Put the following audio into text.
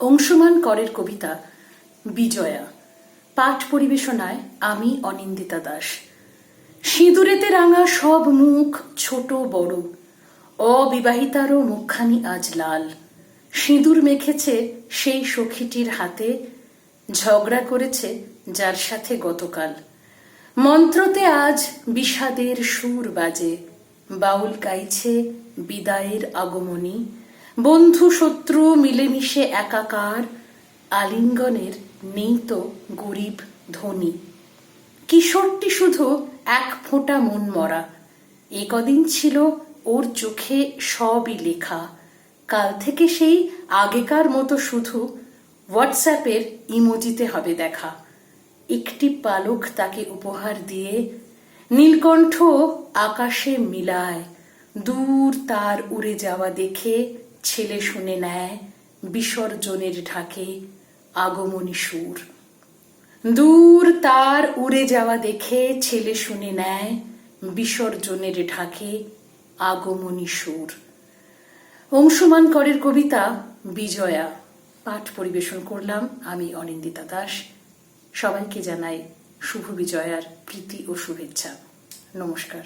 অংশমান করের কবিতা, বিজয়া। পাঠ পরিবেশনায় আমি অনিন্দিতা দাস। সিঁদুরেতে রাঙা সব মুখ ছোট বড়, অবিবাহিতারও মুখখানি আজ লাল। সিঁদুর মেখেছে সেই সখীটির হাতে, ঝগড়া করেছে যার সাথে গতকাল। মন্ত্রতে আজ বিষাদের সুর বাজে, বাউল গাইছে বিদায়ের আগমনী বন্ধু শত্রু মিলেমিশে একাকার, আলিঙ্গনের নেই তো গরিব ধনী। কিশোরটি শুধু এক ফোঁটা মন মরা। এ কদিন ছিল ওর চোখে সবই লেখা। কাল থেকে সেই আগেকার মতো শুধু হোয়াটসঅ্যাপের ইমোজিতে হবে দেখা। একটি পালক তাকে উপহার দিয়ে নীলকণ্ঠ আকাশে মিলায়। দূর তার উড়ে যাওয়া দেখে ছেলে শুনে নেয় বিসর্জনের ঢাকে আগমনী সুর। দূর তার উড়ে যাওয়া দেখে ছেলে শুনে নেয় বিসর্জনের ঢাকে আগমনী সুর। অংশুমান করের কবিতা বিজয়া। পাঠ পরিবেশন করলাম আমি অনিন্দিতা দাস। সবাইকে জানাই শুভ বিজয়ার প্রীতি ও শুভেচ্ছা। নমস্কার।